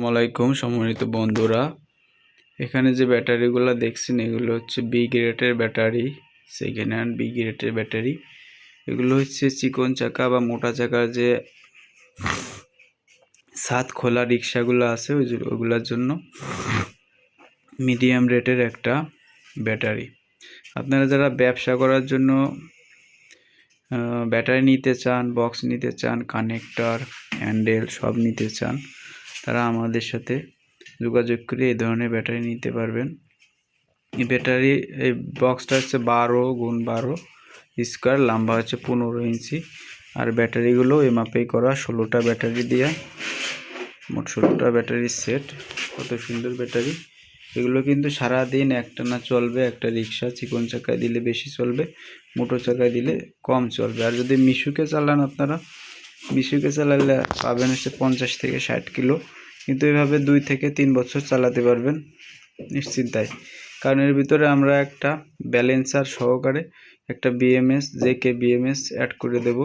আসসালামাইকুম সম্মানিত বন্ধুরা। এখানে যে ব্যাটারিগুলো দেখছেন, এগুলো হচ্ছে বি গ্রেডের ব্যাটারি সেকেন্ড হ্যান্ড বি গ্রেডের ব্যাটারি। এগুলো হচ্ছে চিকন চাকা বা মোটা চাকার যে সাত খোলা রিক্সাগুলো আছে, ওই ওগুলোর জন্য মিডিয়াম রেটের একটা ব্যাটারি। আপনারা যারা ব্যবসা করার জন্য ব্যাটারি নিতে চান বক্স নিতে চান কানেক্টর হ্যান্ডেল সব নিতে চান তারা আমাদের সাথে যোগাযোগ করে এই ধরনের ব্যাটারি নিতে পারবেন। এই ব্যাটারি, এই বক্সটা হচ্ছে বারো গুণ বারো স্কোয়ার, লম্বা হচ্ছে পনেরো ইঞ্চি। আর ব্যাটারিগুলো এই মাপেই করা, ষোলোটা ব্যাটারি দিয়ে, মোট ষোলোটা ব্যাটারির সেট, কত সুন্দর ব্যাটারি। এগুলো কিন্তু সারাদিন একটানা চলবে, একটা রিক্সা, চিকন চাকায় দিলে বেশি চলবে, মোটর চাকায় দিলে কম চলবে। আর যদি মিশুকে চালান আপনারা মিশুকে চালালে পাবেন হচ্ছে পঞ্চাশ থেকে ষাট কিলো। কিন্তু এভাবে দুই থেকে তিন বছর চালাতে পারবেন নিশ্চিন্তায়। কারণ এর ভিতরে আমরা একটা ব্যালেন্সার সহকারে একটা BMS J K BMS add করে দেব।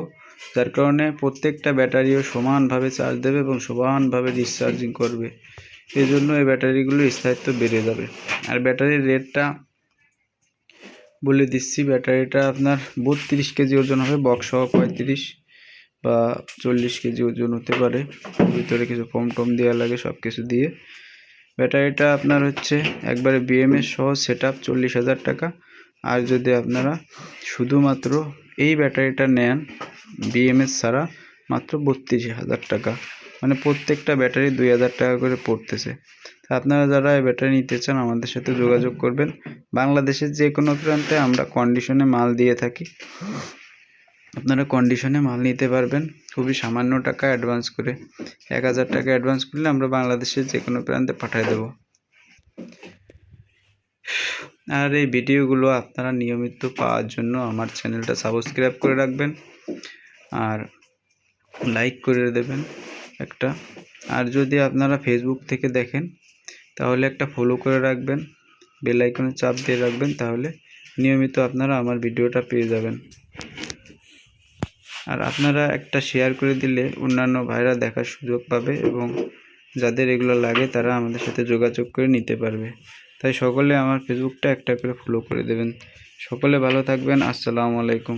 যার কারণে প্রত্যেকটা ব্যাটারিও সমানভাবে চার্জ দেবে এবং সমানভাবে ডিসচার্জিং করবে। এই জন্য এই ব্যাটারিগুলোর স্থায়িত্ব বেড়ে যাবে। আর ব্যাটারির রেটটা বলে দিচ্ছি, ব্যাটারিটা আপনার বত্রিশ কেজি ওজন হবে বক্স সহ পঁয়ত্রিশ। বা চল্লিশ কেজি ওজন হতে পারে। ভিতরে কিছু ফোম টম দেওয়া লাগে সব কিছু দিয়ে। ব্যাটারিটা আপনার হচ্ছে একবারে বিএমএস সহ সেট আপ চল্লিশ হাজার টাকা। আর যদি আপনারা শুধুমাত্র এই ব্যাটারিটা নেন বিএমএস ছাড়া মাত্র বত্রিশ হাজার টাকা। মানে প্রত্যেকটা ব্যাটারি দুই হাজার টাকা করে পড়তেছে। আপনারা যারা এই ব্যাটারি নিতে চান, আমাদের সাথে যোগাযোগ করবেন। বাংলাদেশের যে কোনো প্রান্তে আমরা কন্ডিশনে মাল দিয়ে থাকি। আপনারা কন্ডিশনে মাল নিতে পারবেন। খুবই সামান্য টাকা অ্যাডভান্স করে। এক হাজার টাকা অ্যাডভান্স করলে আমরা বাংলাদেশের যে কোনো প্রান্তে পাঠিয়ে দেব। আর এই ভিডিওগুলো আপনারা নিয়মিত পাওয়ার জন্য আমার চ্যানেলটা সাবস্ক্রাইব করে রাখবেন। আর লাইক করে দেবেন একটা। আর যদি আপনারা ফেসবুক থেকে দেখেন, তাহলে একটা ফলো করে রাখবেন। বেল আইকনে চাপ দিয়ে রাখবেন, তাহলে নিয়মিত আপনারা আমার ভিডিওটা পেয়ে যাবেন। আর আপনারা একটা শেয়ার করে দিলে অন্যান্য ভাইরা দেখার সুযোগ পাবে এবং যাদের এগুলো লাগে তারা আমাদের সাথে যোগাযোগ করে নিতে পারবে। তাই সকলে আমার ফেসবুকটা একটা করে ফলো করে দেবেন। সকলে ভালো থাকবেন। আসসালামু আলাইকুম।